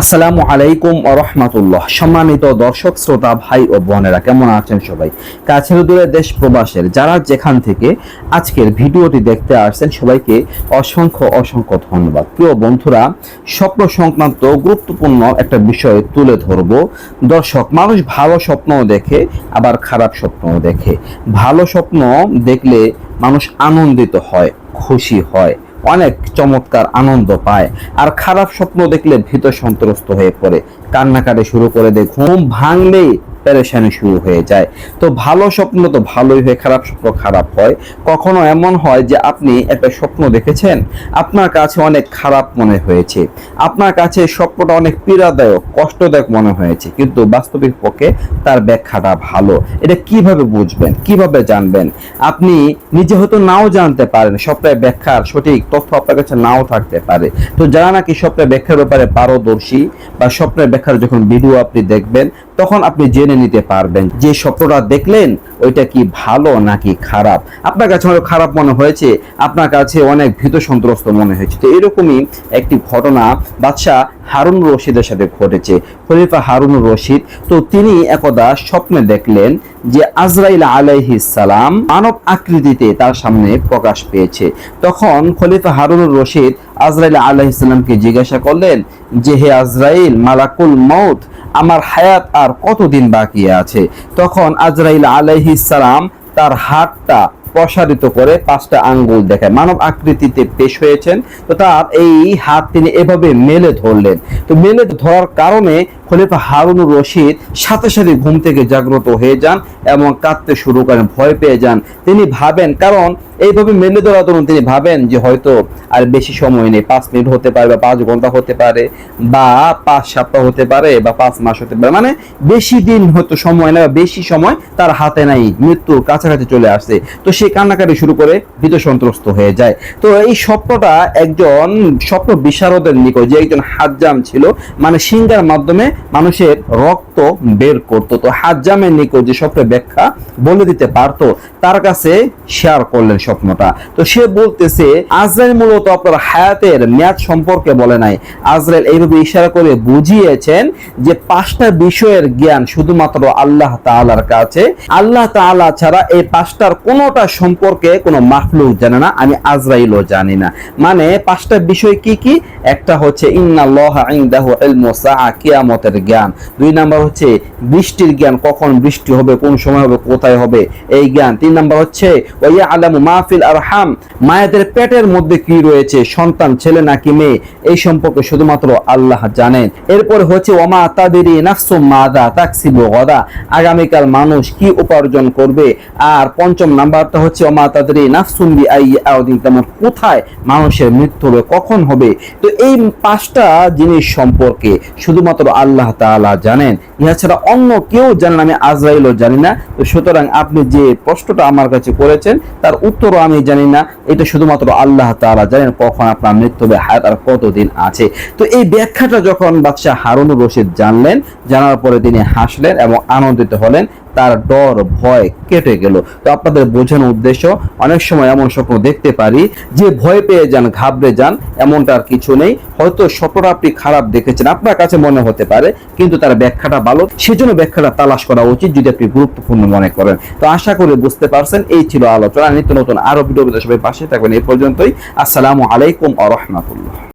আসসালামু আলাইকুম রহমতুল্লাহ। সম্মানিত দর্শক, শ্রোতা, ভাই ও বোনেরা, কেমন আছেন সবাই? কাছের দূরে দেশ প্রবাসের যারা যেখান থেকে আজকের ভিডিওটি দেখতে আসছেন, সবাইকে অসংখ্য অসংখ্য ধন্যবাদ। প্রিয় বন্ধুরা, স্বপ্ন সংক্রান্ত গুরুত্বপূর্ণ একটা বিষয় তুলে ধরব। দর্শক, মানুষ ভালো স্বপ্নও দেখে, আবার খারাপ স্বপ্নও দেখে। ভালো স্বপ্ন দেখলে মানুষ আনন্দিত হয়, খুশি হয়। অনেক চমৎকার আনন্দ পায়। আর খারাপ স্বপ্ন দেখলে ভীত সন্ত্রস্ত হয়ে পড়ে। কান্নাকাটি শুরু করে দেয় ঘুম ভাঙলেই পেরেশানি শুরু হয়ে যায়। তো ভালো স্বপ্ন তো ভালোই হয়, খারাপ স্বপ্ন খারাপ হয়। কখনো এমন হয় যে আপনি একটা স্বপ্ন দেখেছেন, আপনার কাছে অনেক খারাপ মনে হয়েছে। আপনার কাছে স্বপ্নটা অনেক পীড়াদায়ক, কষ্টদায়ক মনে হয়েছে। কিন্তু বাস্তবিক পক্ষে তার ব্যাখ্যাটা ভালো। এটা কীভাবে বুঝবেন, কীভাবে জানবেন? আপনি নিজে হয়তো নাও জানতে পারেন, স্বপ্নের ব্যাখ্যার সঠিক তথ্য আপনার কাছে নাও থাকতে পারে। তো যারা নাকি স্বপ্নের ব্যাখ্যার ব্যাপারে পারদর্শী বা স্বপ্নের ব্যাখ্যার যখন ভিডিও আপনি দেখবেন তখন আপনি জেনে নিতে পারবেন যে স্বপ্নটা দেখলেন, ওইটা কি ভালো নাকি খারাপ? আপনার কাছে হয়তো খারাপ মনে হয়েছে, আপনার কাছে অনেক ভীত সন্ত্রস্ত মনে হয়েছে। তো এরকমই একটি ঘটনা বাদশাহ হারুন রশিদের সাথে ঘটেছে। খলিফা হারুন রশিদ তো তিনি একদা স্বপ্নে দেখলেন যে আজরাইল সালাম মানব আকৃতিতে তার সামনে প্রকাশ পেয়েছে। তখন খলিফা হারুন রশিদ আজরাইল আলাইহিস সালামকে জিজ্ঞাসা করলেন যে, হে আজরাইল, মালাকুল মউত, আমার হায়াত আর কতদিন বাকি আছে? তখন আজরাইল আলাইহিস সালাম তার হাতটা প্রসারিত করে পাঁচটা আঙ্গুল দেখায় মানব আকৃতিতে পেশ হয়েছেন। তো তার এই হাত তিনি এভাবে মেলে ধরলেন। তো মেলে ধরার কারণে খলিফা হারুনুর রশিদ সাথে সাথে ঘুম থেকে জাগ্রত হয়ে যান এবং কাঁদতে শুরু করেন, ভয় পেয়ে যান। তিনি ভাবেন, কারণ এইভাবে মেলে ধরার দরুন তিনি ভাবেন যে হয়তো আর বেশি সময় নেই, পাঁচ মিনিট হতে পারে বা পাঁচ ঘণ্টা হতে পারে বা পাঁচ সপ্তাহ হতে পারে বা পাঁচ মাস হতে পারে। মানে বেশি দিন হয়তো সময় নেই বা বেশি সময় তার হাতে নাই, মৃত্যুর কাছাকাছি চলে আসছে। তো সে কান্নাকাটি শুরু করে ভীত সন্ত্রস্ত হয়ে যায়। তো এই স্বপ্নটা একজন স্বপ্ন বিশারদের নিকট, যে একজন হাজ্জাম ছিল মানে সিঙ্গার মাধ্যমে মানুষের রক্ত বের করতো। তো হাজ্জামের নিকট যে স্বপ্নের ব্যাখ্যা বলে দিতে পারতো, তার কাছে শেয়ার করলেন স্বপ্নটা। তো সে বলতেছে, আজরাইল মূলত আপনার হায়াতের মেয়াদ সম্পর্কে বলে নাই। আজরাইল এইভাবে ইশারা করে বুঝিয়েছেন যে পাঁচটা বিষয়ের জ্ঞান শুধুমাত্র আল্লাহ তাআলার কাছে। আল্লাহ তাআলা ছাড়া এই পাঁচটার কোনোটা সম্পর্কে কোনো মাখলুক জানে না, আমি আজরাইলও জানি না। মানে পাঁচটা বিষয় কি কি? একটা হচ্ছে কিয়ামতের জ্ঞান। দুই নাম্বার হচ্ছে, বৃষ্টির জ্ঞান কখন বৃষ্টি হবে, কোন সময় হবে, কোথায় হবে, এই জ্ঞান। তিন নাম্বার হচ্ছে, ওয়া আলামু মাহফিল আরহাম। মায়েদের পেটের মধ্যে কি রয়েছে? সন্তান, ছেলে নাকি মেয়ে? এই সম্পর্কে শুধুমাত্র আল্লাহ জানেন। এরপরে হচ্ছে, ওমা তাদেরই নাফসু মাদা তাকসিবু গদা। আগামীকাল মানুষ কি উপার্জন করবে? আর পঞ্চম নাম্বারটা হচ্ছে, ওমা তাদেরই নাফসুম বি আই আউদিন তেমন কোথায় মানুষের মৃত্যু হবে? কখন হবে? তো এই পাঁচটা জিনিস সম্পর্কে শুধুমাত্র আল্লাহ তাআলা জানেন। ইহা ছাড়া অন্য কেউ জানেন আমি আজরাইলও জানি না। তো সুতরাং আপনি যে প্রশ্নটা আমার কাছে করেছেন, তার উত্তরও আমি জানি না। এটা শুধুমাত্র আল্লাহ তালা জানেন কখন আপনার মৃত্যু হবে, হায়াত আর কতদিন আছে। তো এই ব্যাখ্যাটা যখন বাদশাহ হারুনুর রশিদ জানলেন, জানার পরে তিনি হাসলেন এবং আনন্দিত হলেন। তার ডর, ভয় কেটে গেল। তো আপনাদের বোঝানোর উদ্দেশ্য, অনেক সময় এমন স্বপ্ন দেখতে পারি, যে ভয় পেয়ে যান, ঘাবড়ে যান, এমনটা আর কিছু নেই। হয়তো স্বপ্নটা আপনি খারাপ দেখেছেন, আপনার কাছে মনে হতে পারে, কিন্তু তার ব্যাখ্যাটা ভালো। সেজন্য ব্যাখ্যাটা তালাশ করা উচিত, যদি আপনি গুরুত্বপূর্ণ মনে করেন। তো আশা করি বুঝতে পারছেন, এই ছিল আলোচনা। নিত্য নতুন আরও ভিডিও সবাই পাশে থাকবেন। এই পর্যন্তই। আসসালামু আলাইকুম আ রহমাতুল্লাহ।